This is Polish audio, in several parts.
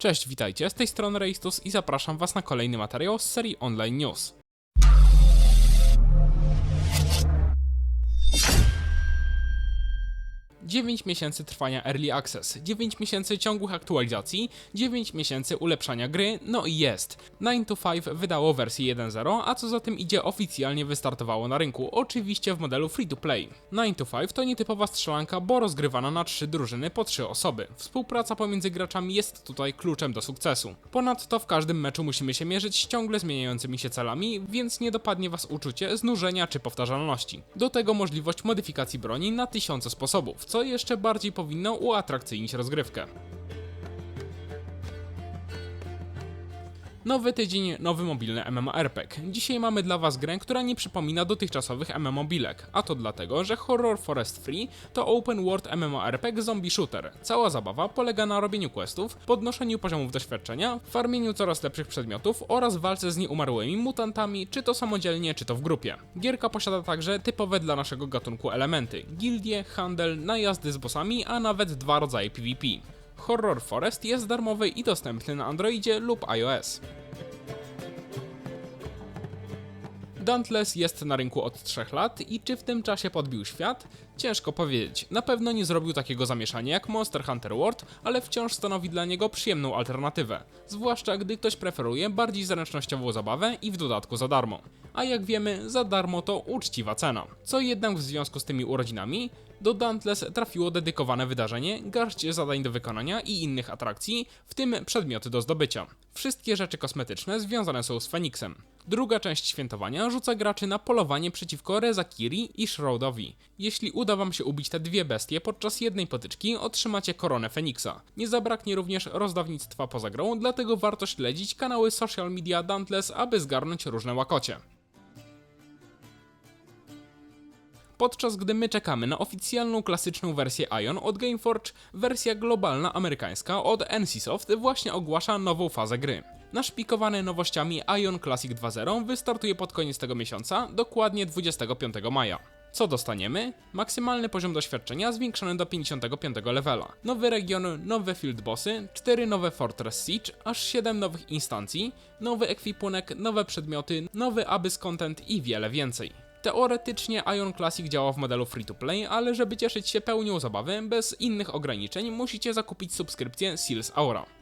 Cześć, witajcie, z tej strony Reistus i zapraszam Was na kolejny materiał z serii Online News. Dziewięć miesięcy trwania Early Access, 9 miesięcy ciągłych aktualizacji, 9 miesięcy ulepszania gry, no i jest. 9 to 5 wydało wersję 1.0, a co za tym idzie oficjalnie wystartowało na rynku, oczywiście w modelu free to play. 9 to 5 to nietypowa strzelanka, bo rozgrywana na trzy drużyny po trzy osoby. Współpraca pomiędzy graczami jest tutaj kluczem do sukcesu. Ponadto w każdym meczu musimy się mierzyć z ciągle zmieniającymi się celami, więc nie dopadnie was uczucie znużenia czy powtarzalności. Do tego możliwość modyfikacji broni na tysiące sposobów, co jeszcze bardziej powinno uatrakcyjnić rozgrywkę. Nowy tydzień, nowy mobilny MMORPG. Dzisiaj mamy dla Was grę, która nie przypomina dotychczasowych MMObilek, a to dlatego, że Horror Forest Free to open world MMORPG zombie shooter. Cała zabawa polega na robieniu questów, podnoszeniu poziomów doświadczenia, farmieniu coraz lepszych przedmiotów oraz walce z nieumarłymi mutantami, czy to samodzielnie, czy to w grupie. Gierka posiada także typowe dla naszego gatunku elementy: gildie, handel, najazdy z bossami, a nawet dwa rodzaje PvP. Horror Forest jest darmowy i dostępny na Androidzie lub iOS. Dauntless jest na rynku od 3 lat i czy w tym czasie podbił świat? Ciężko powiedzieć. Na pewno nie zrobił takiego zamieszania jak Monster Hunter World, ale wciąż stanowi dla niego przyjemną alternatywę. Zwłaszcza gdy ktoś preferuje bardziej zręcznościową zabawę i w dodatku za darmo. A jak wiemy, za darmo to uczciwa cena. Co jednak w związku z tymi urodzinami? Do Dauntless trafiło dedykowane wydarzenie, garść zadań do wykonania i innych atrakcji, w tym przedmioty do zdobycia. Wszystkie rzeczy kosmetyczne związane są z Feniksem. Druga część świętowania rzuca graczy na polowanie przeciwko Rezakiri i Shroudowi. Jeśli uda wam się ubić te dwie bestie podczas jednej potyczki, otrzymacie koronę Feniksa. Nie zabraknie również rozdawnictwa poza grą, dlatego warto śledzić kanały social media Dauntless, aby zgarnąć różne łakocie. Podczas gdy my czekamy na oficjalną klasyczną wersję Ion od Gameforge, wersja globalna amerykańska od NCSoft właśnie ogłasza nową fazę gry. Naszpikowany nowościami Ion Classic 2.0 wystartuje pod koniec tego miesiąca, dokładnie 25 maja. Co dostaniemy? Maksymalny poziom doświadczenia zwiększony do 55 levela. Nowy region, nowe field bossy, 4 nowe Fortress Siege, aż 7 nowych instancji, nowy ekwipunek, nowe przedmioty, nowy Abyss Content i wiele więcej. Teoretycznie Ion Classic działa w modelu free to play, ale żeby cieszyć się pełnią zabawy, bez innych ograniczeń, musicie zakupić subskrypcję Seals Aura.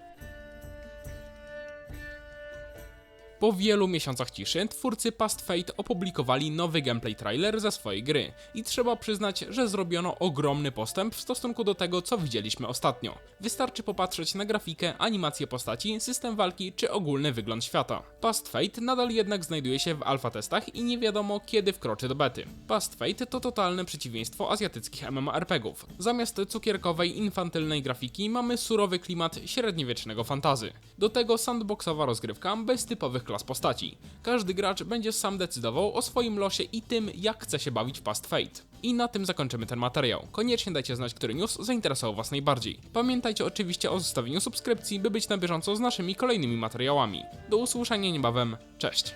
Po wielu miesiącach ciszy, twórcy Past Fate opublikowali nowy gameplay trailer ze swojej gry i trzeba przyznać, że zrobiono ogromny postęp w stosunku do tego, co widzieliśmy ostatnio. Wystarczy popatrzeć na grafikę, animację postaci, system walki czy ogólny wygląd świata. Past Fate nadal jednak znajduje się w alfa testach i nie wiadomo kiedy wkroczy do bety. Past Fate to totalne przeciwieństwo azjatyckich MMORPGów. Zamiast cukierkowej, infantylnej grafiki mamy surowy klimat średniowiecznego fantazy. Do tego sandboxowa rozgrywka bez typowych klas postaci. Każdy gracz będzie sam decydował o swoim losie i tym, jak chce się bawić w Past Fate. I na tym zakończymy ten materiał. Koniecznie dajcie znać, który news zainteresował Was najbardziej. Pamiętajcie oczywiście o zostawieniu subskrypcji, by być na bieżąco z naszymi kolejnymi materiałami. Do usłyszenia niebawem, cześć!